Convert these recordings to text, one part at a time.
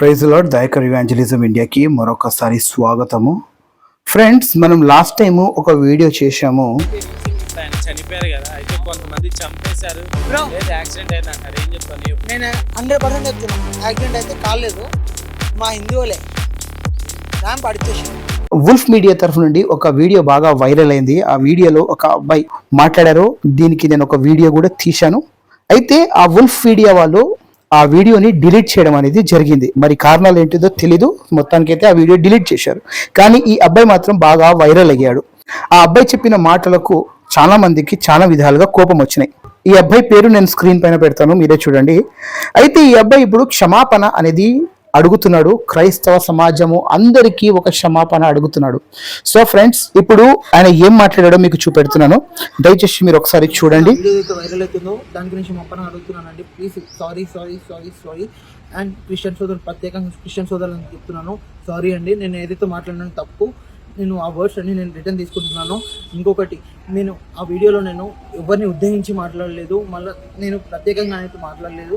Praise lord Dayakar evangelism ఇండియాకి మరొకసారి స్వాగతము. ఫ్రెండ్స్ మనం లాస్ట్ టైం ఒక వీడియో చేశాము. ఆయన చనిపోయారు కదా అయితే కొంతమంది చంపేశారు. Bro. లేదు యాక్సిడెంట్ అయింది అంటారు. ఏం చెప్తాను చెప్పు. నేను హండ్రెడ్ పర్సెంట్ చెప్తున్నాను యాక్సిడెంట్ అయితే కాలేదు. మా హిందువులే ర్యాంప్ అడిచేసి వుల్ఫ్ మీడియా తరఫు నుండి ఒక వీడియో బాగా వైరల్ అయింది. ఆ వీడియోలో ఒక అబ్బాయి మాట్లాడారు. దీనికి నేను ఒక వీడియో కూడా తీశాను. అయితే ఆ వుల్ఫ్ మీడియా వాళ్ళు ఆ వీడియోని డిలీట్ చేయడం అనేది జరిగింది. మరి కారణాలు ఏంటిదో తెలీదు. మొత్తానికైతే ఆ వీడియో డిలీట్ చేశారు. కానీ ఈ అబ్బాయి మాత్రం బాగా వైరల్ అయ్యాడు. ఆ అబ్బాయి చెప్పిన మాటలకు చాలా మందికి చాలా విధాలుగా కోపం వచ్చినాయి. ఈ అబ్బాయి పేరు నేను స్క్రీన్ పైన పెడతాను. మీరే చూడండి. అయితే ఈ అబ్బాయి ఇప్పుడు క్షమాపణ అనేది అడుగుతున్నాడు. క్రైస్తవ సమాజము అందరికీ ఒక క్షమాపణ అడుగుతున్నాడు. సో ఫ్రెండ్స్ ఇప్పుడు ఆయన ఏం మాట్లాడాడో మీకు చూపెడుతున్నాను. దయచేసి మీరు ఒకసారి చూడండి. వైరల్ అవుతుందో దాని గురించి మొక్కన అడుగుతున్నానండి. Please sorry sorry sorry sorry and Christian సోదరులు ప్రత్యేకంగా క్రిస్టియన్ సోదరులను చెప్తున్నాను. సారీ అండి నేను ఏదైతే మాట్లాడినా తప్పు నేను ఆ వర్డ్స్ అన్ని నేను రిటర్న్ తీసుకుంటున్నాను. ఇంకొకటి నేను ఆ వీడియోలో నేను ఎవరిని ఉద్దేశించి మాట్లాడలేదు మళ్ళీ నేను ప్రత్యేకంగా అయితే మాట్లాడలేదు.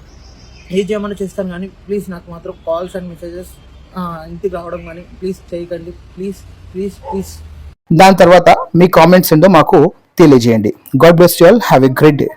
ఏ చేయమని చేస్తాను కానీ ప్లీజ్ నాకు మాత్రం కాల్స్ అండ్ మెసేజెస్ ఇంటికి రావడం కానీ ప్లీజ్ చేయకండి. ప్లీజ్ ప్లీజ్ ప్లీజ్ దాని తర్వాత మీ కామెంట్స్ ఏంటో మాకు తెలియజేయండి. God bless you all have a great day